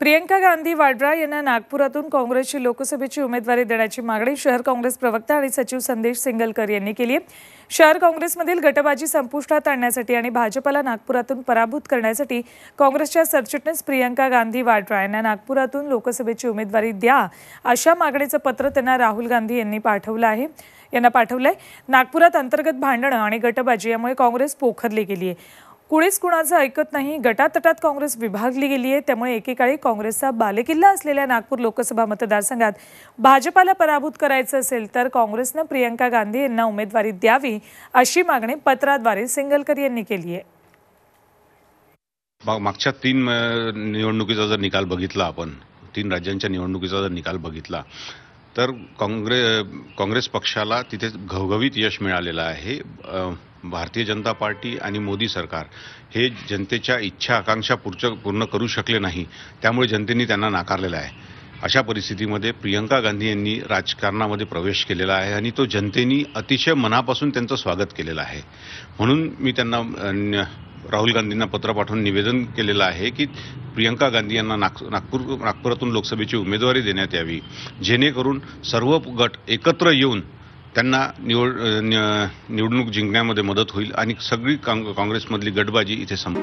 प्रियंका गांधी वाड्रा यांना नागपुरातून काँग्रेसची लोकसभेची उमेदवारी देण्याची मागणी शहर काँग्रेस प्रवक्ता आणि सचिव संदेश सिंगलकर यांनी केली आहे. शहर काँग्रेसमधील गटबाजी संपुष्टात आणण्यासाठी आणि भाजपला नागपुरातून पराभूत करण्यासाठी काँग्रेसच्या सरचिटणीस प्रियंका गांधी वाड्रा यांना नागपुरातून लोकसभेची उमेदवारी द्या अशा मागणीचं पत्र त्यांना राहुल गांधी यांनी पाठवलं आहे. यांना पाठवलंय नागपुरात अंतर्गत भांडणं आणि गटबाजी यामुळे काँग्रेस पोखरली गेली आहे. कुणीच कुणाचं ऐकत नाही. गटातटात काँग्रेस विभागली गेली आहे त्यामुळे एकेकाळी काँग्रेसचा बालेकिल्ला असलेल्या नागपूर लोकसभा मतदारसंघात भाजपाला पराभूत करायचं असेल तर काँग्रेसनं प्रियंका गांधी यांना उमेदवारी द्यावी अशी मागणी पत्राद्वारे सिंगलकर यांनी केली आहे मागच्या तीन निवडणुकीचा जर निकाल बघितला आपण तीन राज्यांच्या निवडणुकीचा जर निकाल बघितला तर काँग्रेस काँग्रेस पक्षाला तिथे घवघवीत यश मिळालेलं आहे. भारतीय जनता पार्टी आणि मोदी सरकार हे जनतेच्या इच्छा आकांक्षा पूर्च पूर्ण करू शकले नाही त्यामुळे जनतेने त्यांना नाकारलेलं आहे. अशा परिस्थितीमध्ये प्रियंका गांधी यांनी राजकारणामध्ये प्रवेश केलेला आहे आणि तो जनतेनी अतिशय मनापासून त्यांचं स्वागत केलेलं आहे. म्हणून मी त्यांना राहुल गांधींना पत्र पाठवून निवेदन केलेलं आहे की प्रियंका गांधी यांना नाग नागपूर नागपुरातून लोकसभेची उमेदवारी देण्यात यावी. जेणेकरून सर्व गट एकत्र येऊन त्यांना निवड न- निवडणूक जिंकण्यामध्ये मदत होईल आणि सगळी काँग्रेसमधली गटबाजी इथे संप